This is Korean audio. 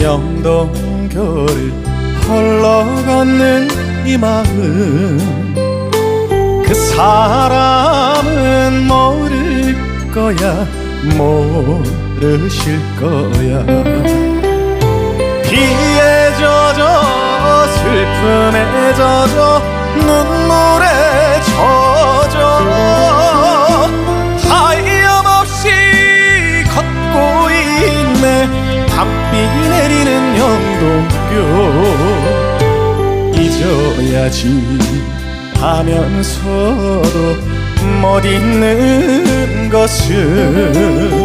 영동교를 걷는 이 마음. 그 사람은 모를 거야 모르실 거야. 비에 젖어 슬픔에 젖어 눈물에 밤비 내리는 영동교. 잊어야지. 하면서도 못 잊는 것은